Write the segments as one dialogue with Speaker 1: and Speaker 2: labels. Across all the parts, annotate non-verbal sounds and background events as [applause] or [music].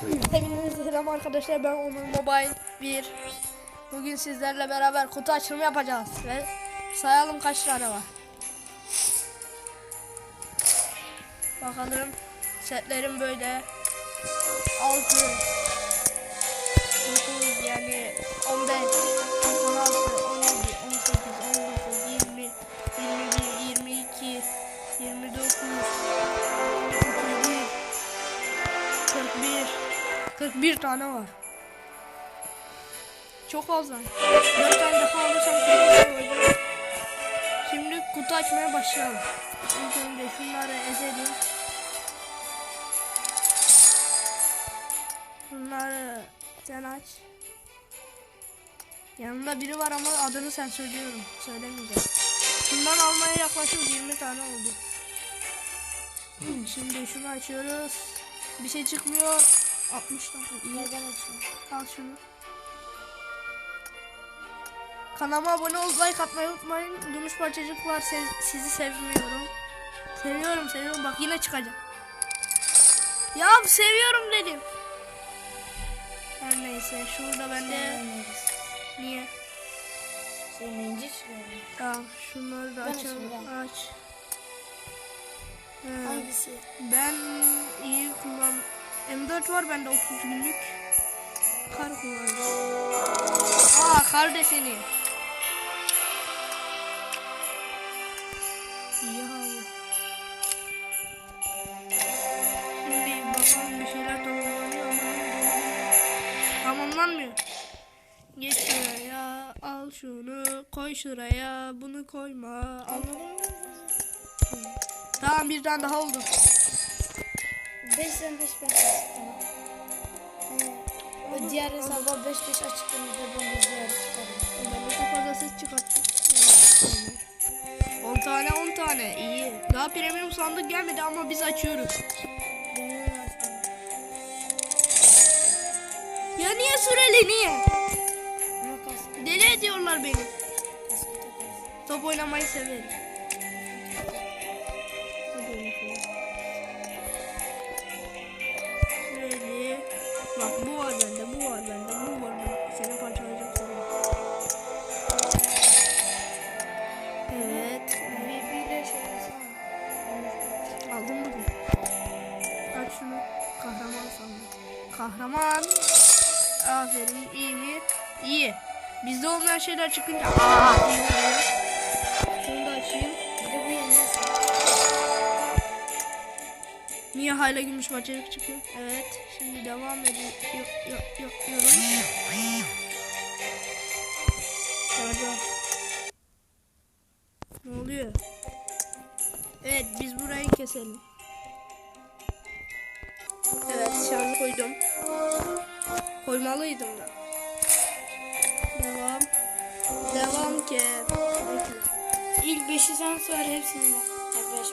Speaker 1: Hepinize selam arkadaşlar ben Onur Mobile 1 Bugün sizlerle beraber kutu açılımı yapacağız ve sayalım kaç tane var. Bakalım setlerim böyle. 6 9 yani 15 41 tane var. Çok fazla. 4 tane daha alırsam. Şimdi kutu açmaya başlayalım. İlk önce şunları ezelim. Bunları sen aç. Yanında biri var ama adını sen söylüyorum. Söylemeyeceğim. Bundan almaya yaklaşık 20 tane oldu. Şimdi şunu açıyoruz. Bir şey çıkmıyor. 60 tane. İyi.
Speaker 2: Neden?
Speaker 1: Al şunu. Kanalıma abone olup like atmayı unutmayın. Gümüş parçacık var. Se- sizi sevmiyorum. Seviyorum seviyorum. Bak yine çıkacak. Ya seviyorum dedim. Her neyse. Şurada bende. Niye?
Speaker 2: Sevmeyince çıkıyor.
Speaker 1: Tamam. Şunları da açalım. Aç.
Speaker 2: Hangisi?
Speaker 1: Ben iyi kullan. M4 var bende 30 günlük. Kar kullanacağım. Aa kar deseni. Abi. Şimdi bakalım bir şeyler tamamlanıyor ama tamamlanmıyor. Geç şuraya al şunu koy şuraya bunu koyma.
Speaker 2: Anladın mı?
Speaker 1: Tamam bir tane daha oldu.
Speaker 2: 5'ten 5 ben Tamam. O diğer hesaba 5 5 açtığımızda ben diğer çıkarım.
Speaker 1: Ben de çok fazla ses çıkarttım. 10 tane 10 tane iyi. Daha premium sandık gelmedi ama biz açıyoruz. Ya niye süreli niye? Deli ediyorlar beni. Top oynamayı severim. Kahraman. Aferin. iyi mi? İyi. Bizde olmayan şeyler çıkınca aa iyi oluyor. Şunu da açayım.
Speaker 2: Bir de.
Speaker 1: Niye hala gümüş maçalık çıkıyor? Evet. Şimdi devam ediyor. Yok yok yok yorum. Pardon. Ne oluyor? Evet biz burayı keselim. Evet şarjı koydum. Koymalıydım da. Devam. Devam ki. Bekle.
Speaker 2: İlk 5'i sen söyle hepsini bak. Ya 5 5.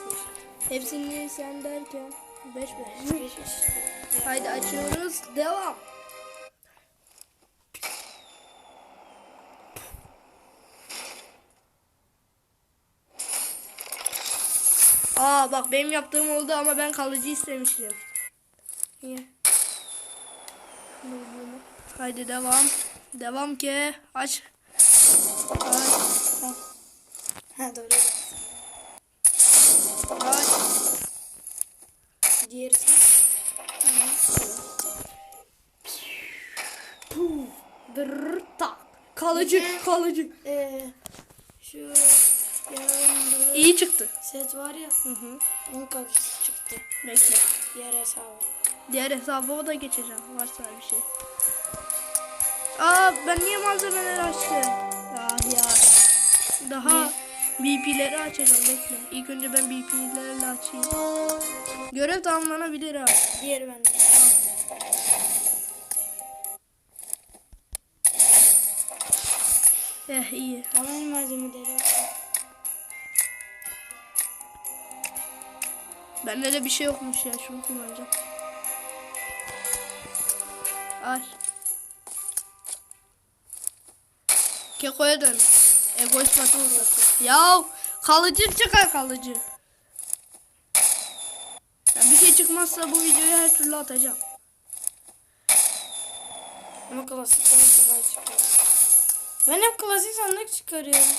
Speaker 1: Hepsini sen derken 5 5.
Speaker 2: 5 5.
Speaker 1: Haydi açıyoruz. Devam. Aa bak benim yaptığım oldu ama ben kalıcı istemiştim. Niye? Haydi devam. Devam ki. Aç. Aç.
Speaker 2: Ha doğru.
Speaker 1: Aç.
Speaker 2: Diğeri.
Speaker 1: Dırr, tak. Kalıcı, kalıcı.
Speaker 2: Ee, şu yanında
Speaker 1: İyi çıktı.
Speaker 2: set var ya.
Speaker 1: Hı hı.
Speaker 2: Onun kapısı çıktı.
Speaker 1: Bekle.
Speaker 2: Diğer hesabı.
Speaker 1: Diğer hesabıma da geçeceğim. Varsa bir şey. Aa ben niye malzemeleri açtım? Ah ya. Daha BP'leri açacağım bekle. İlk önce ben BP'lerle açayım. Görev tamamlanabilir ha.
Speaker 2: Diğeri bende.
Speaker 1: Eh iyi.
Speaker 2: Alan malzemeleri yok.
Speaker 1: Bende de bir şey yokmuş ya. Şunu kullanacağım. Aç. Keko'ya dön. Egoist batı ortası. Ya kalıcı çıkar kalıcı. Ya bir şey çıkmazsa bu videoyu her türlü atacağım.
Speaker 2: Ama klasikten bu sefer çıkıyor. Ben hep klasik sandık çıkarıyorum.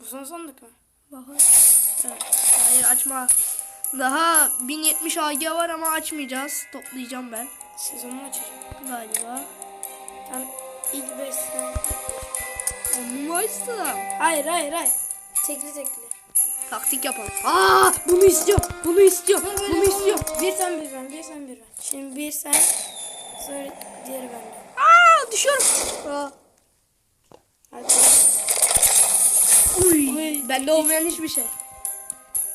Speaker 2: Bu son sandık mı?
Speaker 1: Bakalım. Evet. Hayır açma. Daha 1070 AG var ama açmayacağız. Toplayacağım ben.
Speaker 2: Sezonu açacağım.
Speaker 1: Galiba.
Speaker 2: Ben ilk 5
Speaker 1: Onu mu açsam?
Speaker 2: Hayır hayır hayır. Tekli tekli.
Speaker 1: Taktik yapalım. Aa, bunu istiyorum. Bunu istiyorum. Bunu istiyorum.
Speaker 2: Bir sen bir ben, bir sen bir ben. Şimdi bir sen, sonra diğeri bende.
Speaker 1: Aa, düşüyorum. Aa.
Speaker 2: Hadi.
Speaker 1: Uy. bende olmayan hiçbir şey.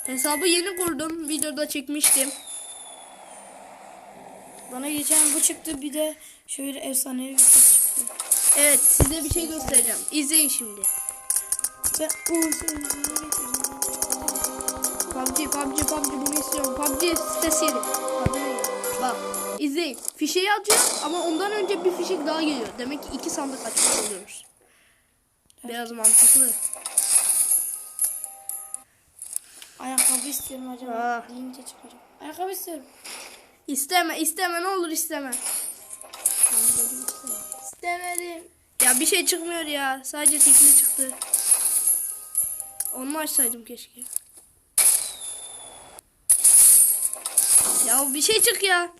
Speaker 1: Hesabı yeni kurdum. Videoda çekmiştim.
Speaker 2: Bana geçen bu çıktı bir de şöyle efsanevi bir şey çıktı.
Speaker 1: Evet, size bir şey göstereceğim. İzleyin şimdi.
Speaker 2: Ben.
Speaker 1: PUBG, PUBG, PUBG bunu istiyorum. PUBG sitesi? Bak, izleyin. Fişeği alacağım ama ondan önce bir fişek daha geliyor. Demek ki iki sandık açmış oluyoruz. Biraz mantıklı.
Speaker 2: Ayakkabı istiyorum acaba.
Speaker 1: Ah.
Speaker 2: Deyince çıkacağım. Ayakkabı istiyorum.
Speaker 1: İsteme, isteme ne olur isteme.
Speaker 2: İstemedim.
Speaker 1: Ya bir şey çıkmıyor ya. Sadece tekli çıktı. Onu açsaydım keşke. Ya bir şey çık ya.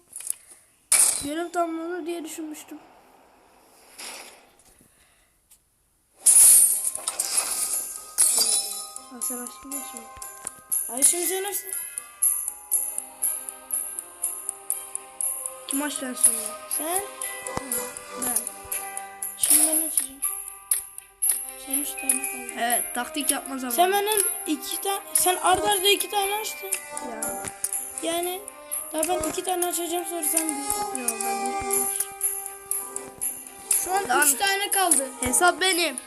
Speaker 1: Görev tamamlanır diye düşünmüştüm. Ha, sen açtın ya şimdi.
Speaker 2: Ay şimdi açsın.
Speaker 1: Kim açtı en son ya?
Speaker 2: Sen.
Speaker 1: Ben.
Speaker 2: Şimdi ben açacağım. Sen üç tane kaldı.
Speaker 1: Evet taktik yapma zamanı.
Speaker 2: Sen benden iki tane, sen arda arda iki tane açtın.
Speaker 1: Ya.
Speaker 2: Yani daha ben iki tane açacağım sonra sen bir.
Speaker 1: Yok ben bilmiyorum.
Speaker 2: Şu an
Speaker 1: Lan.
Speaker 2: üç tane kaldı.
Speaker 1: Hesap benim.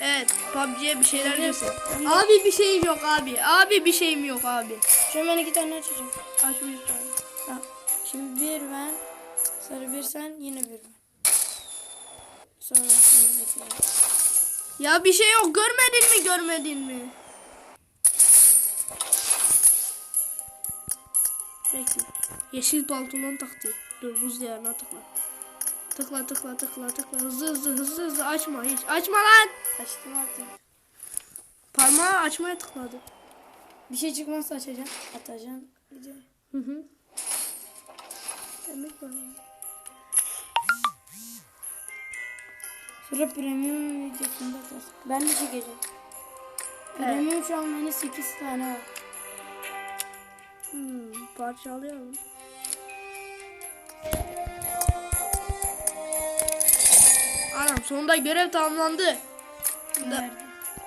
Speaker 1: Evet PUBG'ye bir şeyler göster. Abi bir şeyim yok abi. Abi bir şeyim yok abi.
Speaker 2: An ben iki tane açacağım.
Speaker 1: Aç bir tane.
Speaker 2: Ha, Şimdi bir ben, sonra bir sen, yine bir ben. Sonra.
Speaker 1: Ya bir şey yok görmedin mi görmedin mi? Bekle. Yeşil pantolon taktı. Dur buz diyarına tıkla. Tıkla tıkla tıkla tıkla. Hızlı hızlı hızlı hızlı açma hiç. Açma lan.
Speaker 2: Açtım artık.
Speaker 1: Parmağı açmaya tıkladı.
Speaker 2: Bir şey çıkmazsa açacağım. Atacağım. De.
Speaker 1: Hı hı. Demek var.
Speaker 2: Sonra premium videosunda atarsın. Ben de çekeceğim. Premium şu an bende 8 tane var.
Speaker 1: Hmm, parçalayalım. Anam sonunda görev tamamlandı. Da,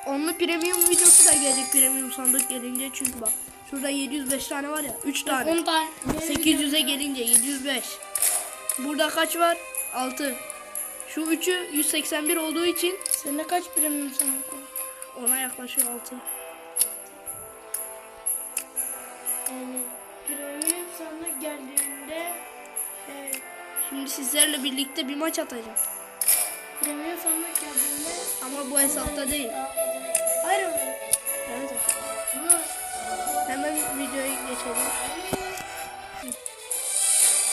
Speaker 1: onunla premium videosu da gelecek premium sandık gelince çünkü bak. Şurada 705 tane var ya 3 tane.
Speaker 2: 10 tane.
Speaker 1: 800'e gelince 705. Burada kaç var? 6. Şu üçü 181 olduğu için
Speaker 2: Sende kaç premium sandık var?
Speaker 1: ona yaklaşıyor 6.
Speaker 2: Yani premium sandık geldiğinde şey,
Speaker 1: Şimdi sizlerle birlikte bir maç atacağım.
Speaker 2: Premium sandık geldiğinde
Speaker 1: Ama bu hesapta değil.
Speaker 2: Hayır mı?
Speaker 1: Evet. Hemen videoya geçelim.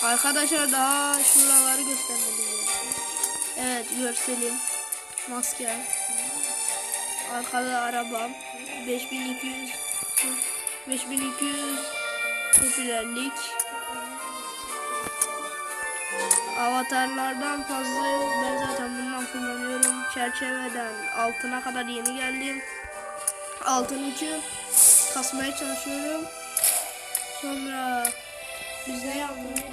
Speaker 1: Arkadaşlar daha şuraları göstermedim. Evet görselim. Maske. Arkada arabam. 5200 5200 popülerlik. Avatarlardan fazla ben zaten bundan kullanıyorum. Çerçeveden altına kadar yeni geldim. Altın ucu kasmaya çalışıyorum. Sonra biz ne yaptık?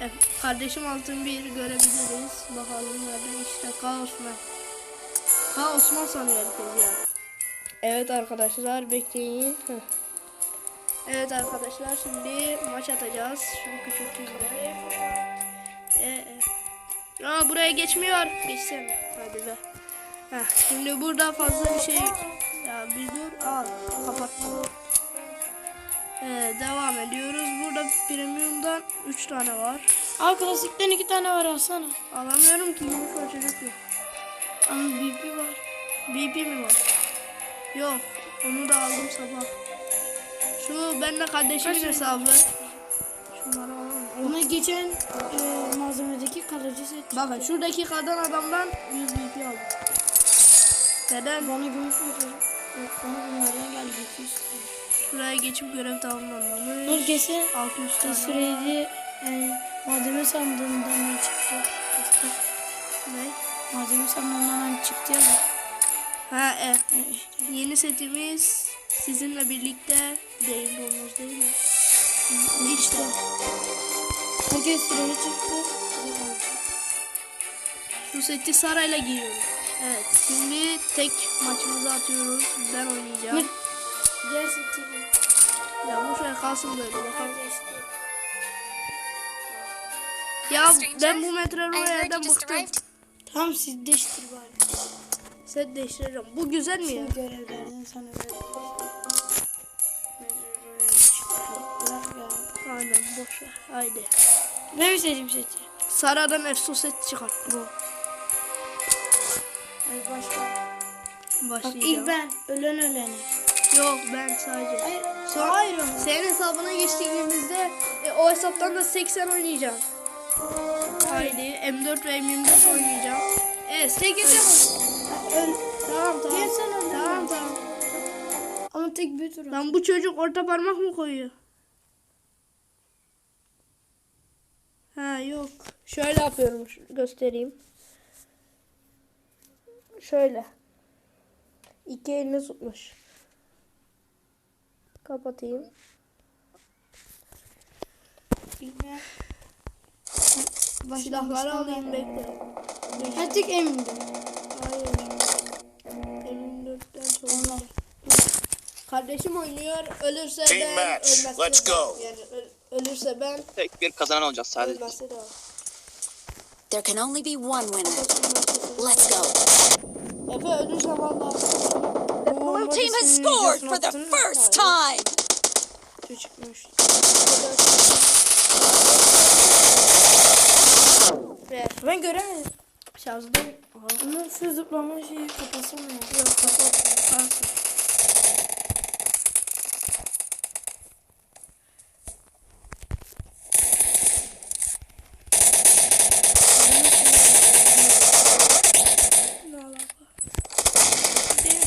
Speaker 1: E, kardeşim altın bir görebiliriz. Bakalım nerede işte Kaosman. Kaosman sanıyor herkes ya. Evet arkadaşlar bekleyin. Evet arkadaşlar şimdi maç atacağız. Şunu küçülteyim de. Ee, e. Aa buraya geçmiyor. Geçsene. Hadi be. Heh, şimdi burada fazla bir şey ya bir dur al kapattım. Ee, devam ediyoruz. Burada premium'dan 3 tane var.
Speaker 2: Al klasikten iki tane var alsana.
Speaker 1: Alamıyorum ki yumuşak çocuk yok.
Speaker 2: Ama BP var.
Speaker 1: BP mi var? Yok. Onu da aldım sabah. Şu benle kardeşimin hesabı. Şunları alalım.
Speaker 2: Ona geçen e, malzemedeki kalıcı set.
Speaker 1: Bakın şuradaki kadın adamdan 100 BP aldım. Neden?
Speaker 2: Bana gümüş? Yok bana bunlardan geldi 200.
Speaker 1: Şuraya geçip görev tamamlanmamış.
Speaker 2: Dur kesin
Speaker 1: 600 tane.
Speaker 2: Süreydi e, malzeme sandığından ne çıktı?
Speaker 1: Ne?
Speaker 2: malzeme sandığından hani çıktı ya.
Speaker 1: Ha e.
Speaker 2: E, işte.
Speaker 1: Yeni setimiz sizinle birlikte değil değil mi? İşte.
Speaker 2: Herkes süreli çıktı.
Speaker 1: Şu seti Sara'yla giyiyoruz. Evet. Şimdi tek maçımızı atıyoruz. Ben oynayacağım.
Speaker 2: Seti.
Speaker 1: Ya bu şey kalsın böyle bakalım. Ya ben bu Metro Royale'den bıktım.
Speaker 2: Tamam siz değiştir bari.
Speaker 1: Set değiştiririm. Bu güzel mi ya?
Speaker 2: Görevlerden sana ver.
Speaker 1: Aynen boş ver. Haydi.
Speaker 2: Ben mi seçeyim seti?
Speaker 1: Sara'dan Efso set çıkart. Bu.
Speaker 2: Hadi başla. Bak
Speaker 1: Başlayacağım.
Speaker 2: ilk ben. Ölen öleni.
Speaker 1: Yok ben sadece.
Speaker 2: Hayır.
Speaker 1: Sonra
Speaker 2: Hayır ama.
Speaker 1: senin hesabına geçtiğimizde e, o hesaptan da 80 oynayacağım. Haydi M4 ve M24 oynayacağım. Evet 80
Speaker 2: Öl.
Speaker 1: Tamam tamam.
Speaker 2: Gel sen önden
Speaker 1: Tamam tamam.
Speaker 2: Ama tek bir tur.
Speaker 1: Lan bu çocuk orta parmak mı koyuyor? Ha yok. Şöyle yapıyorum. Göstereyim. Şöyle. İki elini tutmuş. Kapatayım.
Speaker 2: İlk ben. Başla.
Speaker 1: Silahları alayım bekle.
Speaker 2: Ha tek emindim.
Speaker 1: Hayır. M24'ten sonra.
Speaker 2: Onlar.
Speaker 1: Kardeşim oynuyor. Ölürse
Speaker 3: Team
Speaker 1: ben,
Speaker 3: match. Let's go.
Speaker 1: Yani öl- ölürse ben,
Speaker 4: Tek bir kazanan olacağız sadece.
Speaker 1: ölmezse de o.
Speaker 5: There can only be one winner. Let's go.
Speaker 1: Efe ölürse valla.
Speaker 5: Blue team has scored for the first time.
Speaker 1: Ver.
Speaker 2: Ben göremedim.
Speaker 1: Şarjı değil.
Speaker 2: Ama şu zıplama şeyi kapatsana ya.
Speaker 1: Yok kapat. Kalsın. Ne alaka?
Speaker 5: Nice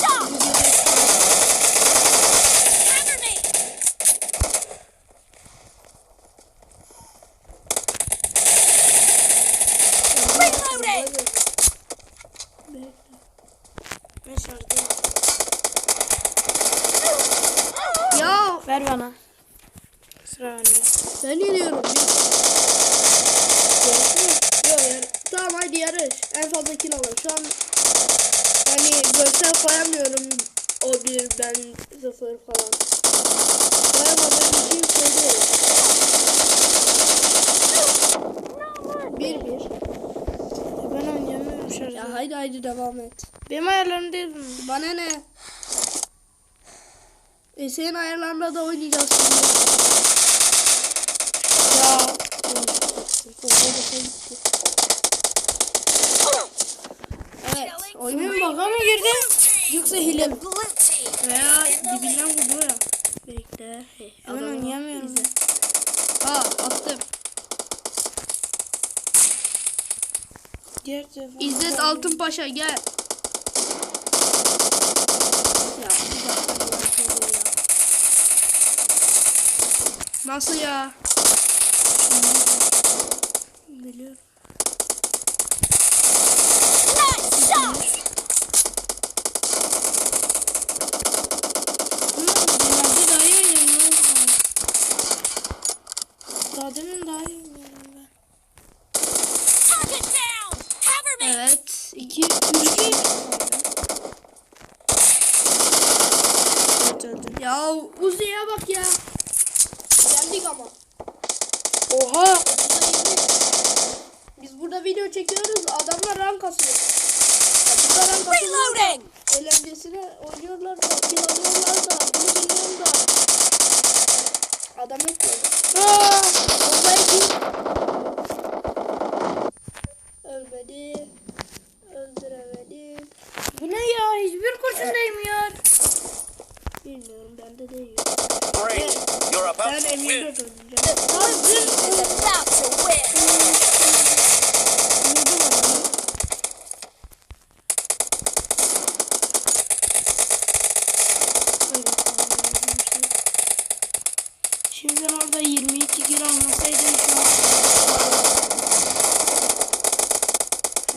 Speaker 5: shot. Cover me. Reloading.
Speaker 2: Ben şarjdayım.
Speaker 1: Ya
Speaker 2: Ver bana. Sıra bende.
Speaker 1: Ben yeniyorum. Yok yani. Tamam hadi yarış. En fazla kill alır. Şu an hani görsel koyamıyorum. O bir ben sıfır falan. Koyamadığım için söylüyorum. Bir bir.
Speaker 2: Ben oynayamıyorum şarjda.
Speaker 1: Ya haydi haydi devam et.
Speaker 2: Benim ayarlarım değil bunlar.
Speaker 1: Bana ne? E senin ayarlarında da oynayacağız şimdi.
Speaker 2: Ya.
Speaker 1: Evet. Oynuyor
Speaker 2: baka mı girdi? Yoksa hile mi?
Speaker 1: Veya dibinden vurdu ya. Bekle. Hey,
Speaker 2: oynayamıyorum.
Speaker 1: izle. Aa attım.
Speaker 2: Telefon.
Speaker 1: İzzet Altın Paşa gel. Nasıl ya? Burada video çekiyoruz. Adamlar rank asıyor. Ya burada rank
Speaker 5: asıyorlar.
Speaker 1: Eğlencesine oynuyorlar da, kill alıyorlar da, bunu bilmiyorum da. Adam yok böyle.
Speaker 2: Ah!
Speaker 1: Onlar kim? Ölmedi. Öldüremedi. Bu
Speaker 5: ne ya? Hiçbir kurşundayım ya. Bilmiyorum ben de değil. Brain, you're about ben to win.
Speaker 1: Ben
Speaker 2: Emre'de döneceğim. 22 kilo almasaydın şu an.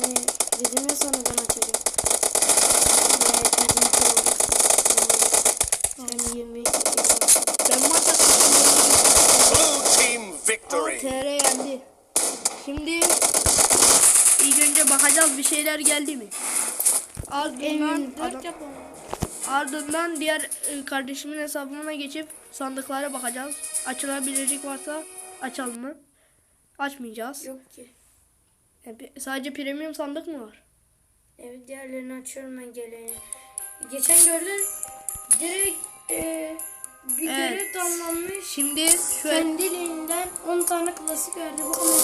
Speaker 2: Hani dedim ya sana ben açacağım. Sen 22 kilo.
Speaker 1: Ben maç atmışım.
Speaker 3: Blue team victory.
Speaker 1: TR yendi. Şimdi ilk önce bakacağız bir şeyler geldi mi? Ardından, adam-
Speaker 2: M24 yapalım.
Speaker 1: ardından diğer e, kardeşimin hesabına geçip sandıklara bakacağız. Açılabilecek varsa açalım mı? Açmayacağız.
Speaker 2: Yok ki.
Speaker 1: Yani bir- sadece premium sandık mı var?
Speaker 2: Evet diğerlerini açıyorum ben geleni. Geçen gördün direkt e, bir
Speaker 1: Evet.
Speaker 2: görev tamamlanmış.
Speaker 1: Şimdi şöyle
Speaker 2: Kendiliğinden 10 tane klasik verdi. Bakalım.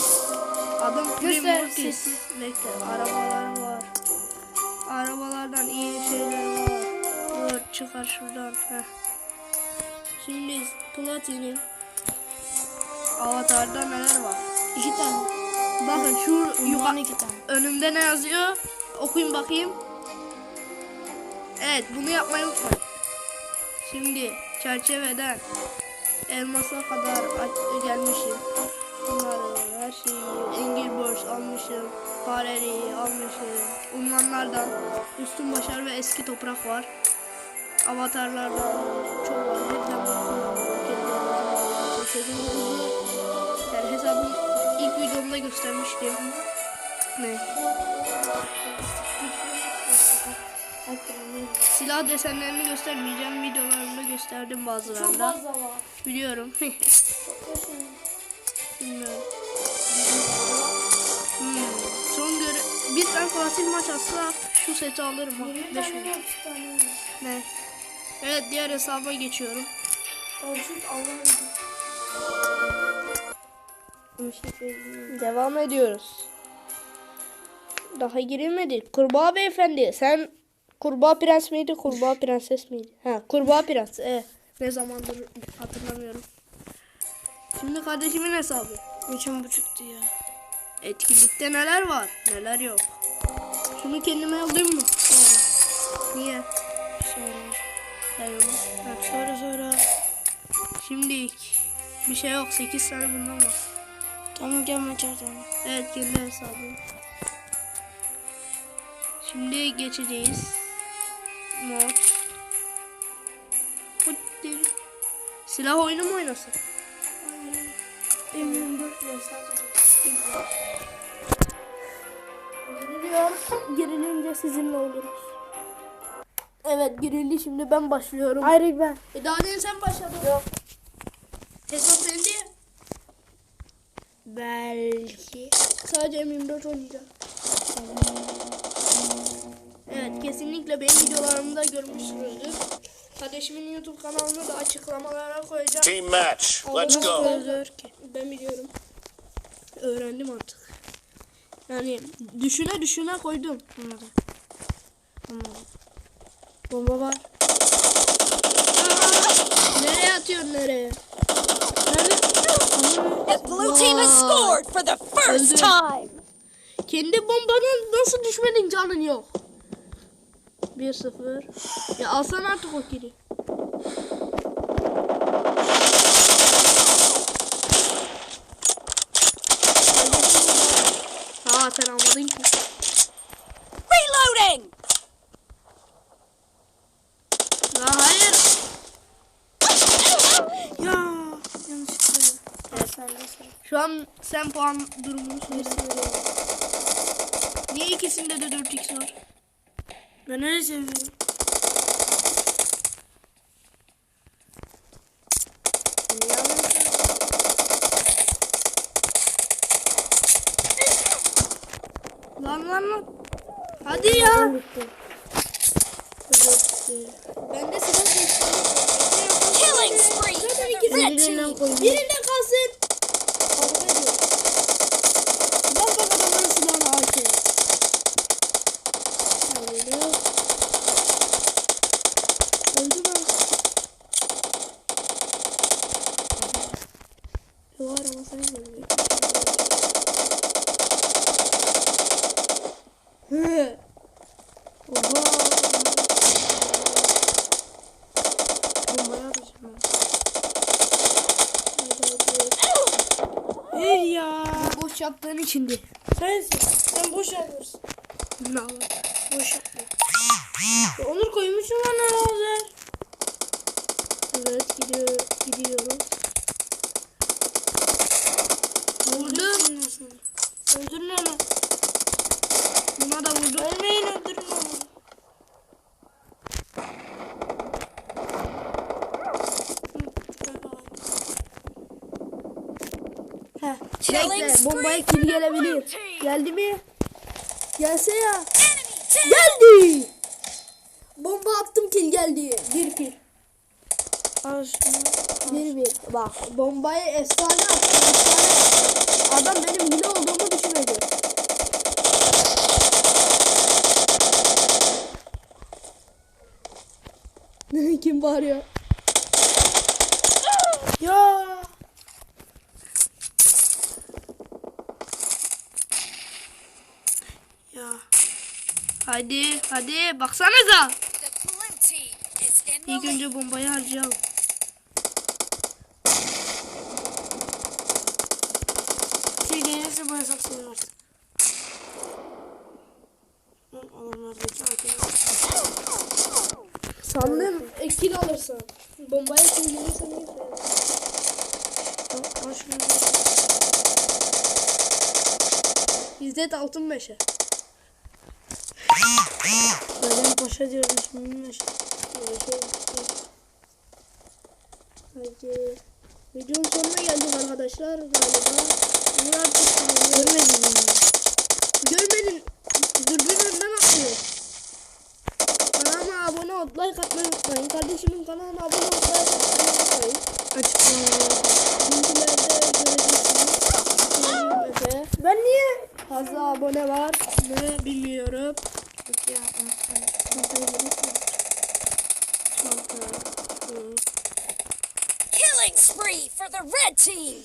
Speaker 1: Adam
Speaker 2: Göster sesi.
Speaker 1: Bekle arabalar var. Arabalardan iyi şeyler var. Dur çıkar şuradan. Heh. Şimdi Platinum Avatar'da neler var?
Speaker 2: İki tane.
Speaker 1: Bakın şu
Speaker 2: Yukarı
Speaker 1: önümde ne yazıyor? Okuyun bakayım. Evet bunu yapmayı unutmayın. Şimdi çerçeveden elmasa kadar gelmişim. Bunları her şeyi Engel almışım. Fareli'yi almışım. Unvanlardan üstün başarı ve eski toprak var. Avatarlardan çok var. Hepten bakıyorum. Yani hesabım ilk videomda göstermiştim. Ne? Silah desenlerini göstermeyeceğim. Videolarımda gösterdim
Speaker 2: Çok
Speaker 1: bazılarında.
Speaker 2: fazla var.
Speaker 1: Biliyorum. [laughs] Bilmiyorum. Hmm. Son göre bir tane klasik maç atsa şu seti alırım. ha.
Speaker 2: Bir
Speaker 1: Beş
Speaker 2: tane
Speaker 1: bin.
Speaker 2: var, üç tane var.
Speaker 1: Ne? Evet diğer hesaba geçiyorum.
Speaker 2: Orçun Allah'ım.
Speaker 1: Devam ediyoruz. Daha girilmedi. Kurbağa beyefendi sen kurbağa prens miydi kurbağa prenses miydi? Ha kurbağa prens. Evet. Ne zamandır hatırlamıyorum. Şimdi kardeşimin hesabı.
Speaker 2: Üçün buçuktu ya.
Speaker 1: Etkinlikte neler var neler yok. Şunu kendime alayım mı? Sonra. Niye?
Speaker 2: Sonra. Sonra sonra.
Speaker 1: Şimdi bir şey yok. 8 tane bundan var.
Speaker 2: Tamam gel maç atalım.
Speaker 1: Evet kendi hesabım. Şimdi geçeceğiz. Mod. Silah oyunu mu oynasın?
Speaker 2: Lira sadece.
Speaker 1: Giriliyor. Girilince sizinle oluruz. Evet girildi şimdi ben başlıyorum.
Speaker 2: Hayır ben.
Speaker 1: E daha demin sen başladın. Yok. Hesap sende.
Speaker 2: Belki.
Speaker 1: Sadece M24 oynayacağım. Evet kesinlikle benim videolarımda görmüşsünüzdür. Kardeşimin YouTube kanalını da açıklamalara koyacağım.
Speaker 3: Team match. Let's go.
Speaker 1: Ben biliyorum. Öğrendim artık. Yani düşüne düşüne koydum.
Speaker 2: Anladım.
Speaker 1: Bomba var. Aa, nereye atıyorsun nereye?
Speaker 5: The blue team has scored for the first time.
Speaker 1: Kendi bombanın nasıl düşmedin canın yok. 1-0. Ya alsana artık o kiri. Ha sen almadın ki.
Speaker 5: Reloading.
Speaker 1: Ya hayır.
Speaker 2: Ya yanlışlıkla. Evet sen de sıra.
Speaker 1: Şu an sen puan durumunu söyle. Niye ikisinde de 4x var?
Speaker 2: Ben öyle seviyorum.
Speaker 1: Lan lan lan. Hadi ya. Ben de seçtim.
Speaker 5: Killing spree.
Speaker 2: Birinden
Speaker 1: kalsın. Buhar havasını görüyor. Oha. Bombaya atacağım ya. Boş yaptığın içindi.
Speaker 2: Sensin. Sen boş yapıyorsun.
Speaker 1: Ne olur.
Speaker 2: Boş yapma. Ya Onur koymuşsun bana lazer.
Speaker 1: Evet gidiyor, gidiyoruz. Bekle bombaya
Speaker 5: the
Speaker 1: gelebilir. Geldi mi? Gelse ya. Geldi. Bomba attım kill geldi. Bir
Speaker 2: şunu.
Speaker 1: Bir bir. Bak bombayı efsane attım. Efsane. Adam benim hile olduğumu düşünmedi. [laughs] Kim bağırıyor?
Speaker 2: Ya.
Speaker 1: Hadi hadi baksanıza. İlk önce bombayı harcayalım.
Speaker 2: Şey gelirse bu hesap arkadaşlar.
Speaker 1: Sandım e, kill alırsın. Bombaya kill gelirse neyse.
Speaker 2: Al şunu.
Speaker 1: İzzet altın
Speaker 2: paşa diyorum şimdi meşe.
Speaker 1: Hadi. Videonun sonuna geldik arkadaşlar galiba. Bunu artık
Speaker 2: Görmedin mi?
Speaker 1: görmedin. Dürbün önden atlıyor. Kanalıma abone ol, like atmayı unutmayın. Kardeşimin kanalına abone ol, like atmayı unutmayın. Linkilerde göreceksiniz. Efe.
Speaker 2: Ben niye?
Speaker 1: Fazla abone var mı bilmiyorum.
Speaker 2: Yok ya.
Speaker 5: Killing spree for the red team.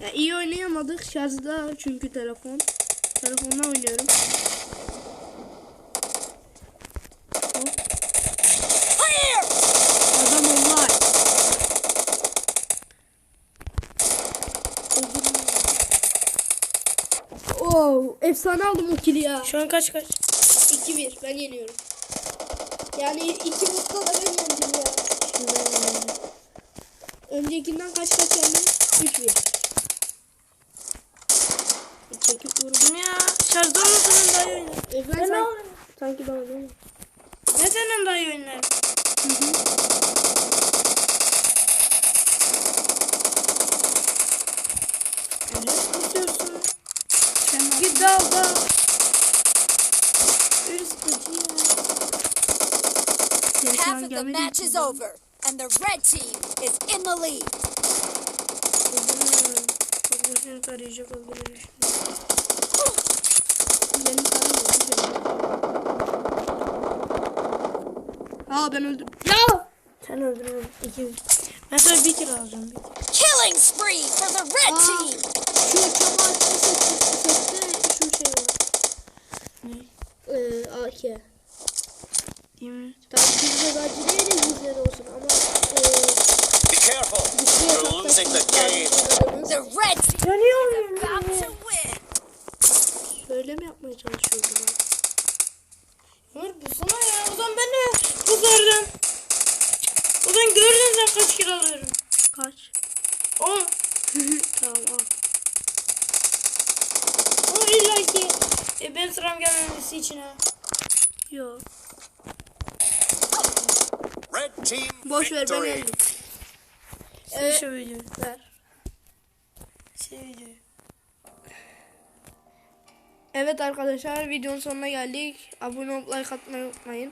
Speaker 1: Ya iyi oynayamadık şarjda çünkü telefon. Telefonla oynuyorum. Efsane aldım o kili ya.
Speaker 2: Şu an kaç kaç?
Speaker 1: 2-1 ben yeniyorum. Yani iki mutlu da ben yendim ya. Öncekinden kaç kaç yendim? 3-1. Çekip vurdum.
Speaker 2: Ya? Şarjda olmasının daha iyi oynar.
Speaker 1: E ben
Speaker 2: Ben
Speaker 1: sanki,
Speaker 2: aldım.
Speaker 1: sanki ben oynayayım.
Speaker 2: Ne senden daha iyi oynar? Öyle istiyorsun. Git dal dal. Öyle sıkıcı ya.
Speaker 1: Ya
Speaker 5: Half of the match is over, and the red team is in the lead.
Speaker 2: Öldürmem. Babasını tarayacak öldürür.
Speaker 1: Benim tanımım. Aa ben öldüm. Ya!
Speaker 2: Sen öldürmem. İki. Ben sana bir kere alacağım. Bir kere.
Speaker 5: Killing spree for the red
Speaker 1: Aa,
Speaker 5: team.
Speaker 1: Şu çapa açma sette, sette şu şey var.
Speaker 2: Ne?
Speaker 1: Ee, AK.
Speaker 2: Yemin et.
Speaker 1: Tamam bizde gacı değiliz bizde de olsun ama e,
Speaker 3: Be careful. You're losing the game.
Speaker 5: The red team
Speaker 2: Yanıyorum.
Speaker 5: is about to
Speaker 1: mi yapmaya çalışıyordum ben?
Speaker 2: Ömer bu sana ya. O zaman ben de. O zaman gördün kaç kilo alıyorum.
Speaker 1: Kaç?
Speaker 2: On.
Speaker 1: tamam al.
Speaker 2: Ama illa ki e, ben sıram gelmemesi için ha.
Speaker 1: Yok.
Speaker 3: Red team
Speaker 1: Boş ver ben yendim.
Speaker 2: Evet. Şu videoyu.
Speaker 1: Ver.
Speaker 2: Şey videoyu.
Speaker 1: Evet arkadaşlar videonun sonuna geldik. Abone olup like atmayı unutmayın.